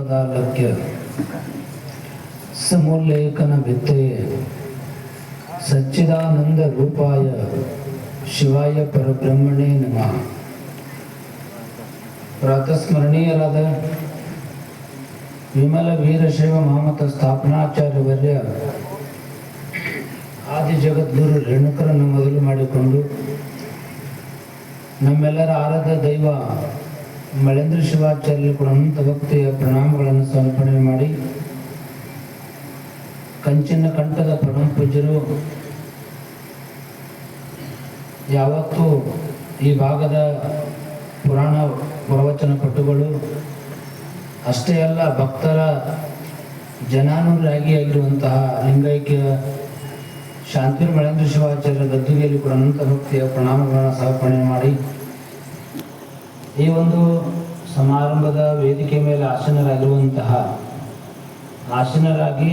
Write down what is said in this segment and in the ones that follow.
ಪದಾಲಕ್ಯ ಸಮೋಲ್ಲೇಖನ ಭಿತ್ತೆಯೇ ಸಚ್ಚಿದಾನಂದ ರೂಪಾಯ ಶಿವಾಯ ಪರಬ್ರಹ್ಮಣೇ ನಮಃ. ಪ್ರಾತಸ್ಮರಣೀಯರಾದ ವಿಮಲ ವೀರಶೈವ ಮಹಾಮತ ಸ್ಥಾಪನಾಚಾರ್ಯ ವರ್ಯ ಆದಿ ಜಗದ್ಗುರು ರೇಣುಕರನ್ನು ಮೊದಲು ಮಾಡಿಕೊಂಡು ನಮ್ಮೆಲ್ಲರ ಆರಾಧ ದೈವ ಮಳೇಂದ್ರ ಶಿವಾಚಾರ್ಯರು ಕೂಡ ಅನಂತ ಭಕ್ತಿಯ ಪ್ರಣಾಮಗಳನ್ನು ಸಮರ್ಪಣೆ ಮಾಡಿ ಕಂಚಿನ ಕಂಠದ ಪರಮ ಪೂಜ್ಯರು ಯಾವತ್ತೂ ಈ ಭಾಗದ ಪುರಾಣ ಪ್ರವಚನ ಪಟುಗಳು ಅಷ್ಟೇ ಅಲ್ಲ, ಭಕ್ತರ ಜನಾನುರಾಗಿ ಆಗಿರುವಂತಹ ಲಿಂಗೈಕ್ಯ ಶಾಂತಿರ್ ಮಳೇಂದ್ರ ಶಿವಾಚಾರ್ಯ ಗದ್ದುಗೆಯಲ್ಲಿ ಕೂಡ ಅನಂತ ಭಕ್ತಿಯ ಪ್ರಣಾಮಗಳನ್ನು ಸಮರ್ಪಣೆ ಮಾಡಿ ಈ ಒಂದು ಸಮಾರಂಭದ ವೇದಿಕೆ ಮೇಲೆ ಆಸನರಾಗಿರುವಂತಹ, ಆಸನರಾಗಿ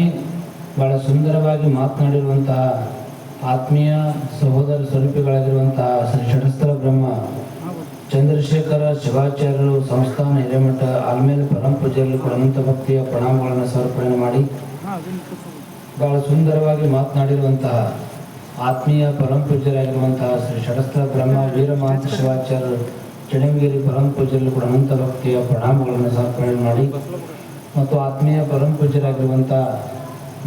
ಬಹಳ ಸುಂದರವಾಗಿ ಮಾತನಾಡಿರುವಂತಹ ಆತ್ಮೀಯ ಸಹೋದರ ಸ್ವರೂಪಿಗಳಾಗಿರುವಂತಹ ಶ್ರೀ ಷಟಸ್ಥರ ಬ್ರಹ್ಮ, ಚಂದ್ರಶೇಖರ ಶಿವಾಚಾರ್ಯರು ಸಂಸ್ಥಾನ ಹಿರೇಮಠ, ಆಲ್ಮೇಲೆ ಪರಮ ಪೂಜೆಯಲ್ಲಿ ಕೂಡ ಅನಂತ ಭಕ್ತಿಯ ಪ್ರಣಾಮಗಳನ್ನು ಸಮರ್ಪಣೆ ಮಾಡಿ ಬಹಳ ಸುಂದರವಾಗಿ ಮಾತನಾಡಿರುವಂತಹ ಆತ್ಮೀಯ ಪರಮ ಪೂಜ್ಯರಾಗಿರುವಂತಹ ಶ್ರೀ ಷಟಸ್ಥ ಬ್ರಹ್ಮ, ವೀರಮಹಂತ ಶಿವಾಚಾರ್ಯರು ಚಡಂಗೇರಿ ಪರಮ ಪೂಜ್ಯರಲ್ಲಿ ಕೂಡ ಅನಂತ ಭಕ್ತಿಯ ಪ್ರಣಾಮಗಳನ್ನು ಸಮರ್ಪಣೆ ಮಾಡಿ ಮತ್ತು ಆತ್ಮೀಯ ಪರಮ ಪೂಜರಾಗಿರುವಂಥ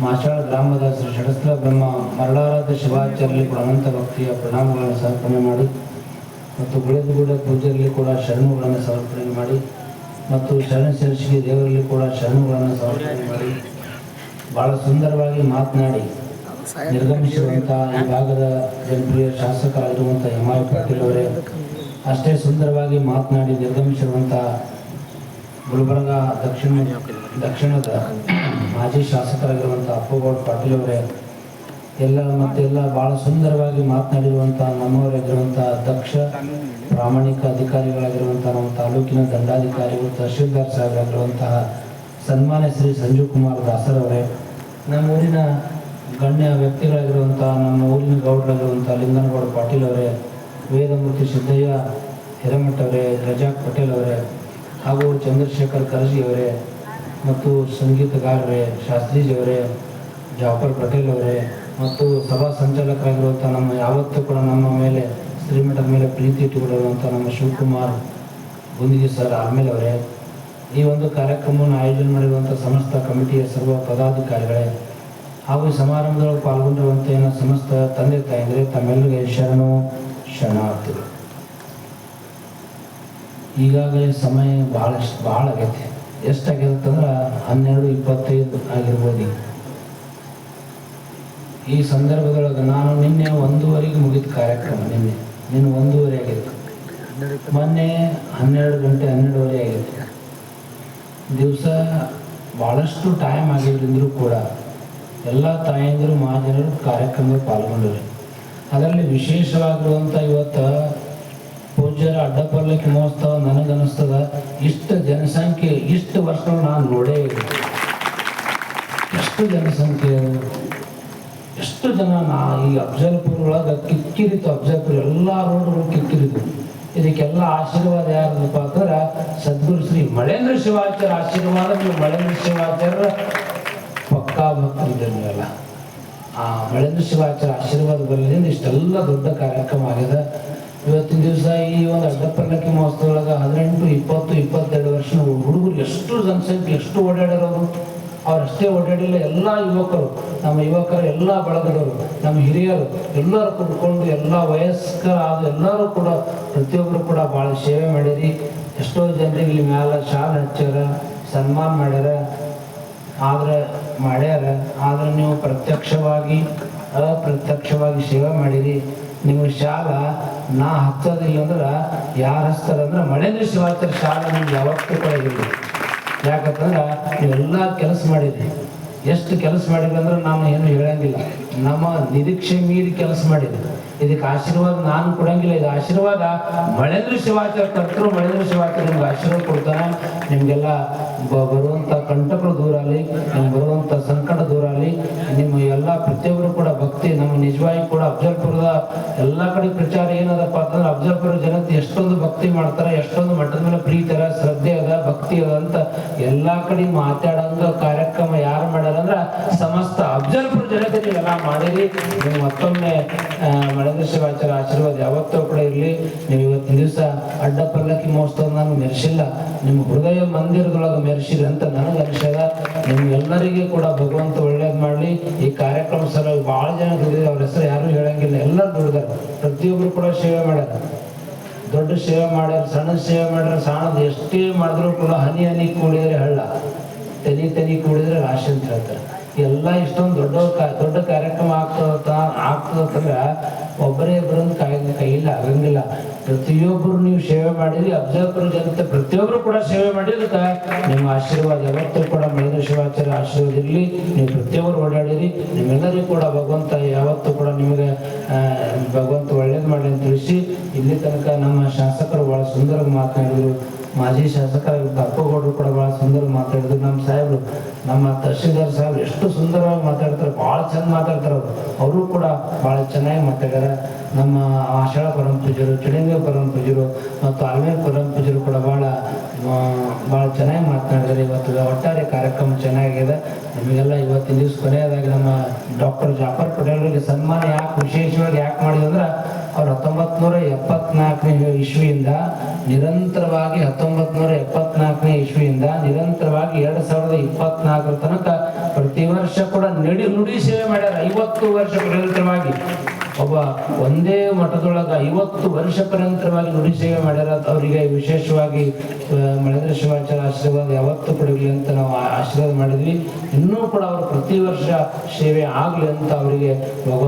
ಮಾಷಾಳ ಗ್ರಾಮದ ಶ್ರೀ ಷಡಸ್ತ್ರ ಬ್ರಹ್ಮ ಮರಳಾರಾಧ ಶಿವಾಚಾರ್ಯಲ್ಲಿ ಕೂಡ ಅನಂತ ಭಕ್ತಿಯ ಪ್ರಣಾಮಗಳನ್ನು ಸಮರ್ಪಣೆ ಮಾಡಿ ಮತ್ತು ಗುಳೆದಗೂಡ ಪೂಜೆಯಲ್ಲಿ ಕೂಡ ಶರಣುಗಳನ್ನು ಸಮರ್ಪಣೆ ಮಾಡಿ ಮತ್ತು ಶರಣ ಶರ್ಷಿಗೆ ದೇವರಲ್ಲಿ ಕೂಡ ಶರಣುಗಳನ್ನು ಸಮರ್ಪಣೆ ಮಾಡಿ ಬಹಳ ಸುಂದರವಾಗಿ ಮಾತನಾಡಿ ನಿರ್ಗಮಿಸಿರುವಂತಹ ಈ ಭಾಗದ ಜನಪ್ರಿಯ ಶಾಸಕರಾಗಿರುವಂಥ ಐ ಪಾಟೀಲ್ ಅವರೇ. ಅಷ್ಟೇ ಸುಂದರವಾಗಿ ಮಾತನಾಡಿ ನಿರ್ಗಮಿಸಿರುವಂತಹ ಗುಲ್ಬರ್ಗ ದಕ್ಷಿಣ ದಕ್ಷಿಣದ ಮಾಜಿ ಶಾಸಕರಾಗಿರುವಂಥ ಅಪ್ಪಗೌಡ ಪಾಟೀಲ್ ಅವರೇ, ಎಲ್ಲ ಮತ್ತೆಲ್ಲ ಬಹಳ ಸುಂದರವಾಗಿ ಮಾತನಾಡಿರುವಂಥ ನಮ್ಮವರಾಗಿರುವಂಥ ದಕ್ಷ ಪ್ರಾಮಾಣಿಕ ಅಧಿಕಾರಿಗಳಾಗಿರುವಂಥ ನಮ್ಮ ತಾಲೂಕಿನ ದಂಡಾಧಿಕಾರಿಗಳು, ತಹಶೀಲ್ದಾರ್ ಸಾಹೇಬರಾಗಿರುವಂತಹ ಸನ್ಮಾನ್ಯ ಶ್ರೀ ಸಂಜೀವ್ ಕುಮಾರ್ ದಾಸರವರೇ ನಮ್ಮ ಊರಿನ ಗಣ್ಯ ವ್ಯಕ್ತಿಗಳಾಗಿರುವಂಥ ನಮ್ಮ ಊರಿನ ಗೌಡರಾಗಿರುವಂಥ ಲಿಂಗನಗೌಡ ಪಾಟೀಲ್ ಅವರೇ ವೇದಮೂರ್ತಿ ಸಿದ್ದಯ್ಯ ಹಿರಮಠ ಅವರೇ ರಜಾಕ್ ಪಟೇಲ್ ಅವರೇ, ಹಾಗೂ ಚಂದ್ರಶೇಖರ್ ಕರಜಿ ಅವರೇ, ಮತ್ತು ಸಂಗೀತಗಾರರೇ ಶಾಸ್ತ್ರೀಜಿ ಅವರೇ, ಜಾಫರ್ ಪಟೇಲ್ ಅವರೇ, ಮತ್ತು ಸಭಾ ಸಂಚಾಲಕರಾಗಿರುವಂಥ ನಮ್ಮ ಯಾವತ್ತೂ ಕೂಡ ನಮ್ಮ ಮೇಲೆ, ಶ್ರೀಮಠದ ಮೇಲೆ ಪ್ರೀತಿ ಇಟ್ಟುಕೊಂಡಿರುವಂಥ ನಮ್ಮ ಶಿವಕುಮಾರ್ ಗುಂದಿಗೆ ಸರ್ ಆಮೇಲೆ ಅವರೇ, ಈ ಒಂದು ಕಾರ್ಯಕ್ರಮವನ್ನು ಆಯೋಜನೆ ಮಾಡಿರುವಂಥ ಸಮಸ್ತ ಕಮಿಟಿಯ ಸರ್ವ ಪದಾಧಿಕಾರಿಗಳೇ, ಹಾಗೂ ಈ ಸಮಾರಂಭದೊಳಗೆ ಪಾಲ್ಗೊಂಡಿರುವಂಥ ಏನೋ ಸಮಸ್ತ ತಂದೆ ತಾಯಂದರೆ ತಮ್ಮೆಲ್ಲರಿಗೆ ಶರಣು ಶರಣಾರ್ಥಿಗಳು ಈಗಾಗಲೇ ಸಮಯ ಭಾಳಷ್ಟು ಭಾಳ ಆಗೈತೆ. ಎಷ್ಟಾಗಿರುತ್ತಂದ್ರೆ ಹನ್ನೆರಡು ಇಪ್ಪತ್ತೈದು ಆಗಿರ್ಬೋದು ಈ ಸಂದರ್ಭದೊಳಗೆ ನಾನು ನಿನ್ನೆ ಒಂದೂವರೆಗೆ ಮುಗಿದ ಕಾರ್ಯಕ್ರಮ ನಿನ್ನೆ. ನಿನ್ನೆ ಒಂದೂವರೆ ಆಗಿತ್ತು. ಮೊನ್ನೆ ಹನ್ನೆರಡು ಗಂಟೆ ಹನ್ನೆರಡುವರೆ ಆಗಿತ್ತು. ದಿವಸ ಭಾಳಷ್ಟು ಟೈಮ್ ಆಗಿದ್ರಿಂದರೂ ಕೂಡ ಎಲ್ಲ ತಾಯಂದಿರು, ಮಹಾಜನರು ಕಾರ್ಯಕ್ರಮದಲ್ಲಿ ಪಾಲ್ಗೊಂಡರು ಅದರಲ್ಲಿ ವಿಶೇಷವಾಗಿರುವಂಥ ಇವತ್ತು ಪೂಜ್ಯರ ಅಡ್ಡಪಲ್ಲಕ್ಕಿ ಮಹೋತ್ಸವ ನನಗನ್ನಿಸ್ತದ. ಇಷ್ಟು ಜನಸಂಖ್ಯೆ, ಇಷ್ಟು ವರ್ಷಗಳು ನಾನು ನೋಡೇ ಇಲ್ಲ. ಎಷ್ಟು ಜನಸಂಖ್ಯೆ ಎಷ್ಟು ಜನ ನಾ ಈ ಅಫ್ಜಲ್ಪುರ್ ಒಳಗೆ ಕಿಕ್ಕಿರಿತು, ಅಫ್ಜಲ್ಪುರ್ ಎಲ್ಲ ರೋಡ್ಗಳು ಕಿಕ್ಕಿರಿತು. ಇದಕ್ಕೆಲ್ಲ ಆಶೀರ್ವಾದ ಯಾರದಪ್ಪ ಅಂದ್ರೆ ಸದ್ಗುರು ಶ್ರೀ ಮಳೇಂದ್ರ ಶಿವಾಚಾರ್ಯ ಆಶೀರ್ವಾದ, ನೀವು ಮಳೇಂದ್ರ ಶಿವಾಚಾರ್ಯ ಪಕ್ಕಾ ಭಕ್ತರಿಲ್ಲ ಆ ಮಳೇಂದ್ರ ಶಿವಾಚಾರ ಆಶೀರ್ವಾದ ಬರಲಿಂದ ಇಷ್ಟೆಲ್ಲ ದೊಡ್ಡ ಕಾರ್ಯಕ್ರಮ ಆಗಿದೆ ಇವತ್ತಿನ ದಿವಸ ಈ ಒಂದು ಅಡ್ಡಪಲ್ಲಕ್ಕಿ ಮಹೋತ್ಸವದೊಳಗೆ ಹದಿನೆಂಟು, ಇಪ್ಪತ್ತು, ಇಪ್ಪತ್ತೆರಡು ವರ್ಷ ಹುಡುಗರು ಎಷ್ಟು ಜನಸಂಖ್ಯೆ, ಎಷ್ಟು ಓಡಾಡಿರೋರು ಅವರಷ್ಟೇ ಓಡಾಡಿಲ್ಲ, ಎಲ್ಲ ಯುವಕರು, ನಮ್ಮ ಯುವಕರು, ಎಲ್ಲ ಬಳಗದವರು, ನಮ್ಮ ಹಿರಿಯರು, ಎಲ್ಲರೂ ಕುತ್ಕೊಂಡು ಎಲ್ಲ ವಯಸ್ಕರಾದ ಎಲ್ಲರೂ ಕೂಡ, ಪ್ರತಿಯೊಬ್ಬರು ಕೂಡ ಭಾಳ ಸೇವೆ ಮಾಡಿರಿ. ಎಷ್ಟೋ ಜನರಿಗೆ ಇಲ್ಲಿ ಮ್ಯಾಲ ಶಾಲೆ ಹಚ್ಚಾರ ಸನ್ಮಾನ ಮಾಡ್ಯಾರ. ಆದ್ರೆ ಮಾಡ್ಯಾರ, ಆದ್ರೆ ನೀವು ಪ್ರತ್ಯಕ್ಷವಾಗಿ, ಅಪ್ರತ್ಯಕ್ಷವಾಗಿ ಸೇವೆ ಮಾಡಿರಿ. ನಿಮ್ಮ ಶಾಲ ನಾ ಹಚ್ಚೋದಿಲ್ಲ ಅಂದ್ರೆ ಯಾರು ಹಚ್ತಾರಂದ್ರೆ ಮಳೇಂದ್ರ ಶಿವಾಚಾರ್ಯ ಶಾಲೆ ನಿಮ್ಗೆ ಯಾವತ್ತೂ ಕೊಡೋದಿಲ್ಲ ಯಾಕಂತಂದ್ರೆ ನೀವೆಲ್ಲ ಕೆಲಸ ಮಾಡಿದ್ರಿ ಎಷ್ಟು ಕೆಲಸ ಮಾಡಿದ್ರಿ ಅಂದ್ರೆ ನಾನು ಏನು ಹೇಳಂಗಿಲ್ಲ. ನಮ್ಮ ನಿರೀಕ್ಷೆ ಮೀರಿ ಕೆಲಸ ಮಾಡಿದ್ರಿ ಇದಕ್ಕೆ ಆಶೀರ್ವಾದ ನಾನು ಕೊಡಂಗಿಲ್ಲ, ಇದು ಆಶೀರ್ವಾದ. ಮಳೆಂದ್ರ ಶಿವಾಚಾರ್ಯ ಕರ್ತರು ಮಳೆಂದ್ರ ಶಿವಾಚಾರ್ಯ ನಿಮ್ಗೆ ಆಶೀರ್ವಾದ ಕೊಡ್ತಾನೆ ನಿಮಗೆಲ್ಲ ಬರುವಂತ ಕಂಟಕಗಳು ದೂರ ಆಗಲಿ, ನಿಮ್ಗೆ ಬರುವಂಥ ಸಂಕಟ ದೂರ ಆಗಲಿ, ನಿಮ್ಮ ಎಲ್ಲ ಪ್ರತಿಯೊಬ್ಬರು ಕೂಡ ಭಕ್ತಿ, ನಮ್ಮ ನಿಜವಾಗಿ ಕೂಡ ಅಬ್ಜರ್ಪುರದ ಎಲ್ಲ ಕಡೆ ಪ್ರಚಾರ ಏನದಪ್ಪ ಅಂತಂದ್ರೆ ಅಫ್ಜಲ್ಪುರ ಜನತೆ ಎಷ್ಟೊಂದು ಭಕ್ತಿ ಮಾಡ್ತಾರೆ, ಎಷ್ಟೊಂದು ಮಠದ ಮೇಲೆ ಪ್ರೀತಿ ಅದ ಶ್ರದ್ಧೆ ಅದ, ಭಕ್ತಿ ಅದ ಅಂತ ಎಲ್ಲಾ ಕಡೆ ಮಾತಾಡಂಗ ಕಾರ್ಯಕ್ರಮ ಯಾರು ಮಾಡ್ಯಾರ ಅಂದ್ರೆ ಸಮಸ್ತ ಅಬ್ಜರ್ಪುರ ಜನತೆ ನೀವೆಲ್ಲ ಮಾಡಿರಿ. ನೀವು ಮತ್ತೊಮ್ಮೆ ಮಳೇಂದ್ರ ಶಿವಾಚಾರ್ಯ ಆಶೀರ್ವಾದ ಯಾವತ್ತೂ ಕೂಡ ಇರಲಿ. ನೀವು ಇವತ್ತಿನ ದಿವಸ ಅಡ್ಡ ಪಲ್ಲಕ್ಕಿ ಮಹೋತ್ಸವ ನಾನು ಮೆರೆಸಿಲ್ಲ. ನಿಮ್ಮ ಹೃದಯ ಮಂದಿರದೊಳಗೆ ಮೆರೆಸಿರಿ ಅಂತ ನನಗೆ ಅನಿಸ್ಯದ ನಿಮ್ಗೆಲ್ಲರಿಗೂ ಕೂಡ ಭಗವಂತ ಒಳ್ಳೇದು ಮಾಡಲಿ. ಈ ಕಾರ್ಯಕ್ರಮ ಸಲುವಾಗಿ ಭಾಳ ಜನ ದುಡಿದ್ರು ಅವ್ರ ಹೆಸರು ಯಾರು ಹೇಳಂಗಿಲ್ಲ. ಎಲ್ಲರೂ ದುಡಿದಾರೆ ಪ್ರತಿಯೊಬ್ಬರು ಕೂಡ ಸೇವೆ ಮಾಡ್ಯಾರ. ದೊಡ್ಡ ಸೇವೆ ಮಾಡ್ಯಾರ, ಸಣ್ಣ ಸೇವೆ ಮಾಡ್ಯಾರ, ಸಣ್ಣದು ಎಷ್ಟೇ ಮಾಡಿದ್ರು ಕೂಡ ಹನಿ ಹನಿ ಕೂಡಿದ್ರೆ ಹಳ್ಳ. ತನಿ ತನಿ ಕೂಡಿದ್ರೆ ರಾಶಿ ಅಂತ ಹೇಳ್ತಾರೆ. ಎಲ್ಲ ಇಷ್ಟೊಂದು ದೊಡ್ಡ ದೊಡ್ಡ ಕಾರ್ಯಕ್ರಮ ಆಗ್ತದ ಆಗ್ತದಂದ್ರೆ ಒಬ್ಬರೇ ಇಬ್ಬರೊಂದು ಕೈ ಕೈಯಿಲ್ಲ ಆಗಂಗಿಲ್ಲ. ಪ್ರತಿಯೊಬ್ಬರು ನೀವು ಸೇವೆ ಮಾಡಿರಿ ಅಬ್ಜರ್ಪುರ ಜನತೆ ಪ್ರತಿಯೊಬ್ಬರು ಕೂಡ ಸೇವೆ ಮಾಡಿದಕ್ಕೆ ನಿಮ್ಮ ಆಶೀರ್ವಾದ ಯಾವತ್ತೂ ಕೂಡ ಮಹೇಂದ್ರ ಶಿವಾಚಾರ್ಯ ಆಶೀರ್ವಾದ ಇರಲಿ. ನೀವು ಪ್ರತಿಯೊಬ್ಬರು ಓಡಾಡಿರಿ, ನಿಮ್ಮೆಲ್ಲರಿಗೂ ಕೂಡ ಭಗವಂತ ಯಾವತ್ತೂ ಕೂಡ ನಿಮಗೆ ಭಗವಂತ ಒಳ್ಳೇದು ಮಾಡಿ ಅಂತ ತಿಳಿಸಿ. ಇಲ್ಲಿ ತನಕ ನಮ್ಮ ಶಾಸಕರು ಬಹಳ ಸುಂದರವಾಗಿ ಮಾತನಾಡಿದ್ರು. ಮಾಜಿ ಶಾಸಕ ಅಪ್ಪಗೌಡರು ಕೂಡ ಬಹಳ ಸುಂದರ ಮಾತಾಡಿದ್ರು. ನಮ್ಮ ಸಾಹೇಬ್ರು, ನಮ್ಮ ತಹಶೀಲ್ದಾರ್ ಸಾಹೇಬ್ರು ಎಷ್ಟು ಸುಂದರವಾಗಿ ಮಾತಾಡ್ತಾರೆ ಭಾಳ ಚಂದ ಮಾತಾಡ್ತಾರೆ ಅವರು. ಅವರು ಕೂಡ ಭಾಳ ಚೆನ್ನಾಗಿ ಮಾತಾಡ್ಯಾರ. ನಮ್ಮ ಆಷಾಢ ಪರಮ ಪೂಜರು ಚಳಿಂಗ ಪರಮ ಪೂಜರು ಮತ್ತು ಆಲ್ಮೇಲ್ ಪರಮ ಪೂಜರು ಕೂಡ ಭಾಳ ಚೆನ್ನಾಗಿ ಮಾತನಾಡಿದ್ರೆ ಇವತ್ತು ಒಟ್ಟಾರೆ ಕಾರ್ಯಕ್ರಮ ಚೆನ್ನಾಗಿದೆ. ನಮಗೆಲ್ಲ ಇವತ್ತಿನ ದಿವಸ ಕೊನೆಯದಾಗಿ ನಮ್ಮ ಡಾಕ್ಟರ್ ಜಾಫರ್ ಪಟೇಲ್ರಿಗೆ ಸನ್ಮಾನ ಯಾಕೆ ವಿಶೇಷವಾಗಿ ಯಾಕೆ ಮಾಡಿದಂದ್ರೆ ಅವ್ರು ಹತ್ತೊಂಬತ್ ನೂರ ಎಪ್ಪತ್ನಾಲ್ಕನೇ ಇಸ್ವಿಯಿಂದ ನಿರಂತರವಾಗಿ ಹತ್ತೊಂಬತ್ತು ನೂರ ಎಪ್ಪತ್ನಾಲ್ಕನೇ ಇಸ್ವಿಯಿಂದ ನಿರಂತರವಾಗಿ ಎರಡು ಸಾವಿರದ ಇಪ್ಪತ್ನಾಲ್ಕರ ತನಕ ಪ್ರತಿ ವರ್ಷ ಕೂಡ ನಡಿ ನುಡಿ ಸೇವೆ ಮಾಡ್ಯಾರ. ಐವತ್ತು ವರ್ಷ ನಿರಂತರವಾಗಿ ಒಬ್ಬ ಒಂದೇ ಮಠದೊಳಗ ಐವತ್ತು ವರ್ಷ ಪರ್ಯಂತರವಾಗಿ ನುಡಿ ಸೇವೆ ಮಾಡ್ಯಾರ ಅವರಿಗೆ ವಿಶೇಷವಾಗಿ ಮಳೆದ್ರ ಶಿವಾಚಾರ ಆಶೀರ್ವಾದ ಯಾವತ್ತೂ ಕೊಡಲಿ ಅಂತ ನಾವು ಆಶೀರ್ವಾದ ಮಾಡಿದ್ವಿ. ಇನ್ನೂ ಕೂಡ ಅವರು ಪ್ರತಿ ವರ್ಷ ಸೇವೆ ಆಗ್ಲಿ ಅಂತ ಅವರಿಗೆ ಭಗವಂತ